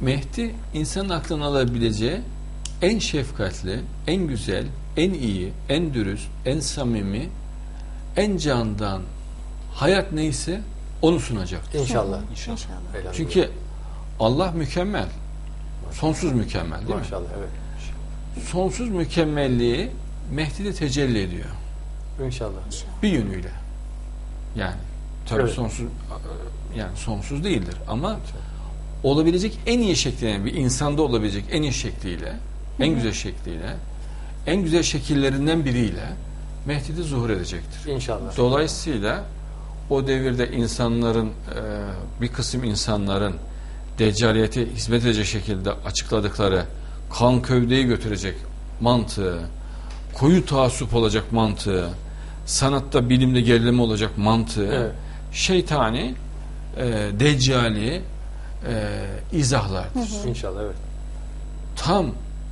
Mehdi insanın aklına alabileceği en şefkatli, en güzel, en iyi, en dürüst, en samimi, en candan hayat neyse onu sunacak. İnşallah. İnşallah. Elhamdülillah. Çünkü Allah mükemmel. Sonsuz mükemmel değil mi? Maşallah evet. Sonsuz mükemmelliği Mehdi'de tecelli ediyor. İnşallah. Bir yönüyle. Yani tabii Evet. sonsuz yani sonsuz değildir ama olabilecek en iyi şekliyle bir insanda olabilecek en iyi şekliyle, en güzel şekliyle, en güzel şekillerinden biriyle Mehdi'de zuhur edecektir. İnşallah. Dolayısıyla o devirde insanların e, bir kısım insanların deccaliyete hizmet edecek şekilde açıkladıkları kan kövdeyi götürecek mantığı, koyu taassup olacak mantığı, sanatta bilimde gerileme olacak mantığı, Evet. şeytani, e, deccali e, izahlardır. İnşallah evet. Tam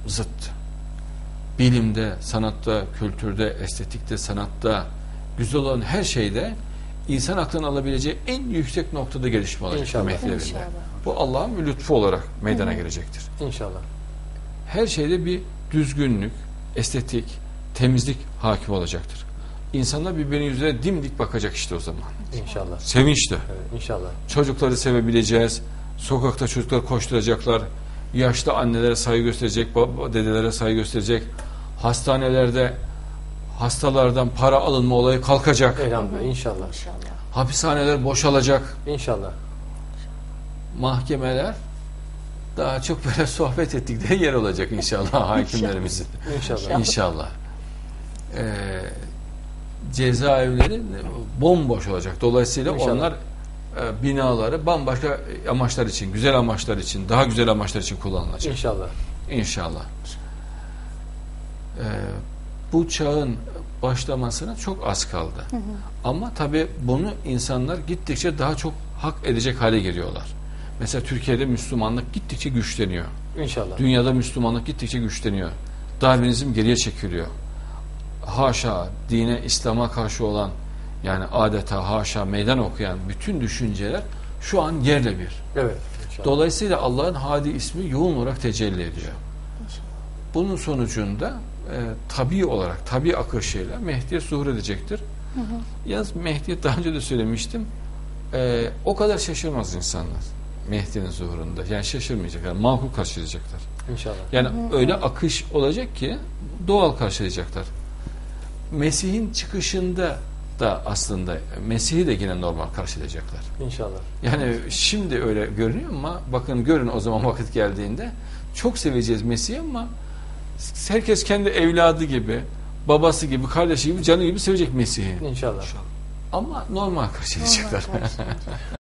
zıt. Bilimde, sanatta, kültürde, estetikte, sanatta, güzel olan her şeyde insan aklına alabileceği en yüksek noktada gelişme olacak İnşallah. İnşallah. Bu Allah'ın bir lütfu olarak meydana gelecektir. İnşallah. Her şeyde bir düzgünlük, estetik, temizlik hakim olacaktır. İnsanlar birbirinin yüzüne dimdik bakacak işte o zaman. İnşallah. Sevinçle. Evet, inşallah. Çocukları sevebileceğiz. Sokakta çocuklar koşturacaklar. Yaşlı annelere saygı gösterecek, baba dedelere saygı gösterecek. Hastanelerde hastalardan para alınma olayı kalkacak. Elhamdülillah. İnşallah. İnşallah. Hapishaneler boşalacak. İnşallah. Mahkemeler daha çok böyle sohbet ettikleri yer olacak inşallah hakimlerimizin. İnşallah. İnşallah. Ee, cezaevleri bomboş olacak. Dolayısıyla İnşallah. onlar e, binaları bambaşka amaçlar için, güzel amaçlar için, daha güzel amaçlar için kullanılacak. İnşallah. İnşallah. Ee, bu çağın başlamasına çok az kaldı. Ama tabii bunu insanlar gittikçe daha çok hak edecek hale geliyorlar. Mesela Türkiye'de Müslümanlık gittikçe güçleniyor. İnşallah. Dünyada Müslümanlık gittikçe güçleniyor. Darwinizm geriye çekiliyor. Haşa dine, İslam'a karşı olan yani adeta haşa meydan okuyan bütün düşünceler şu an yerle bir. Evet. İnşallah. Dolayısıyla Allah'ın Hadi ismi yoğun olarak tecelli ediyor. Bunun sonucunda e, tabi olarak, tabi akışıyla Mehdi'ye zuhur edecektir. Yalnız Mehdi'ye daha önce de söylemiştim. e, o kadar şaşırmaz insanlar Mehdi'nin zuhurunda. Yani şaşırmayacaklar, makul karşılayacaklar. İnşallah. Yani öyle akış olacak ki doğal karşılayacaklar. Mesih'in çıkışında da aslında Mesih'i de yine normal karşılayacaklar. İnşallah. Yani şimdi öyle görünüyor ama bakın görün o zaman vakit geldiğinde çok seveceğiz Mesih'i ama herkes kendi evladı gibi, babası gibi, kardeşi gibi, canı gibi sevecek Mesih'i. İnşallah. Ama normal karşılayacaklar. Normal karşılayacak.